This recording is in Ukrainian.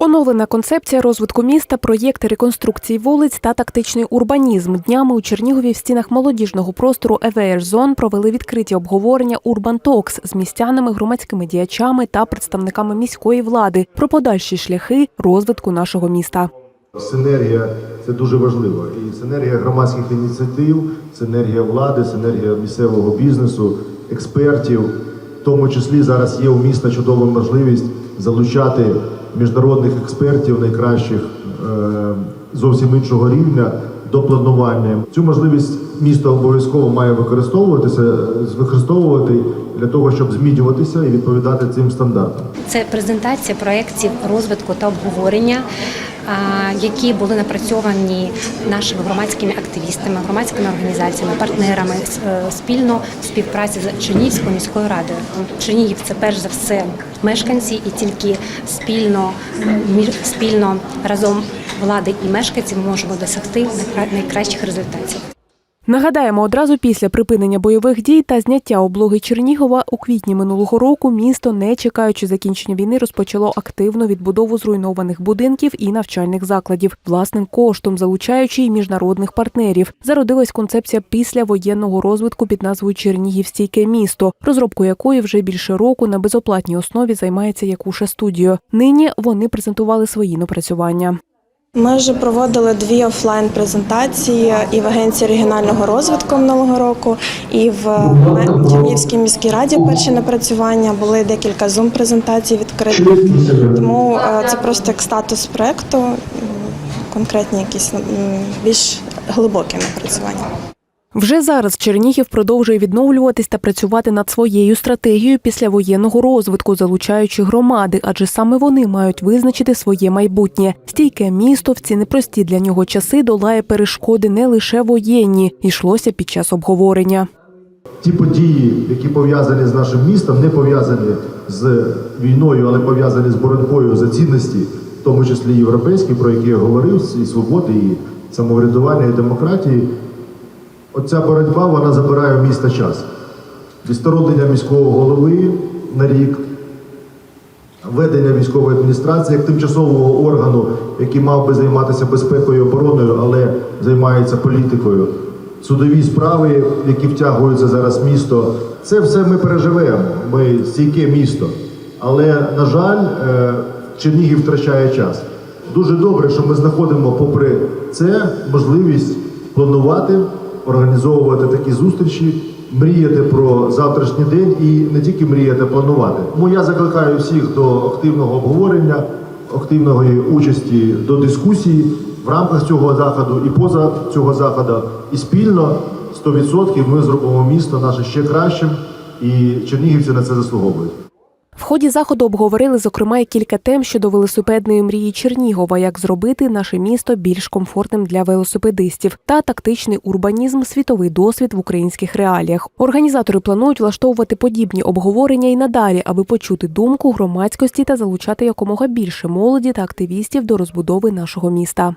Оновлена концепція розвитку міста, проєкти реконструкції вулиць та тактичний урбанізм. Днями у Чернігові в стінах молодіжного простору «ЕВР Зон провели відкриті обговорення Урбан Токс з містянами, громадськими діячами та представниками міської влади про подальші шляхи розвитку нашого міста. Синергія це дуже важливо. І синергія громадських ініціатив, синергія влади, синергія місцевого бізнесу, експертів. В тому числі зараз є у міста чудова можливість залучати міжнародних експертів найкращих е, зовсім іншого рівня до планування. Цю можливість місто обов'язково має використовуватися, використовувати для того, щоб змінюватися і відповідати цим стандартам. Це презентація проєктів розвитку та обговорення, які були напрацьовані нашими громадськими активістами, громадськими організаціями, партнерами е, спільно в співпраці з Чернігівською міською радою. Чернігів це перш за все мешканці, і тільки спільно спільно разом влади і мешканців можемо досягти найкра- найкращих результатів. Нагадаємо, одразу після припинення бойових дій та зняття облоги Чернігова у квітні минулого року місто, не чекаючи закінчення війни, розпочало активну відбудову зруйнованих будинків і навчальних закладів, власним коштом залучаючи й міжнародних партнерів. Зародилась концепція післявоєнного розвитку під назвою Чернігів місто, розробку якої вже більше року на безоплатній основі займається Якуша Студіо. Нині вони презентували свої напрацювання. Ми вже проводили дві офлайн презентації і в агенції регіонального розвитку минулого року, і в Чернігівській міській раді перші напрацювання були декілька зум презентацій відкритих. Тому е, це просто як статус проекту, конкретні якісь більш глибокі напрацювання. Вже зараз Чернігів продовжує відновлюватись та працювати над своєю стратегією післявоєнного розвитку, залучаючи громади, адже саме вони мають визначити своє майбутнє. Стійке місто в ці непрості для нього часи долає перешкоди не лише воєнні, йшлося під час обговорення. Ті події, які пов'язані з нашим містом, не пов'язані з війною, але пов'язані з боротьбою за цінності, в тому числі європейські, про які я говорив, і свободи, і самоврядування, і демократії. Оця боротьба вона забирає в міста час. Відсторонення міського голови на рік, ведення військової адміністрації як тимчасового органу, який мав би займатися безпекою і обороною, але займається політикою. Судові справи, які втягуються зараз в місто, це все ми переживемо. Ми стійке місто. Але, на жаль, е, Чернігів втрачає час. Дуже добре, що ми знаходимо, попри це, можливість планувати, організовувати такі зустрічі, мріяти про завтрашній день і не тільки мріяти, планувати. Тому я закликаю всіх до активного обговорення, активної участі до дискусії в рамках цього заходу і поза цього заходу. І спільно 100% ми зробимо місто наше ще кращим, і чернігівці на це заслуговують. Ході заходу обговорили зокрема й кілька тем щодо велосипедної мрії Чернігова, як зробити наше місто більш комфортним для велосипедистів, та тактичний урбанізм, світовий досвід в українських реаліях. Організатори планують влаштовувати подібні обговорення і надалі, аби почути думку громадськості та залучати якомога більше молоді та активістів до розбудови нашого міста.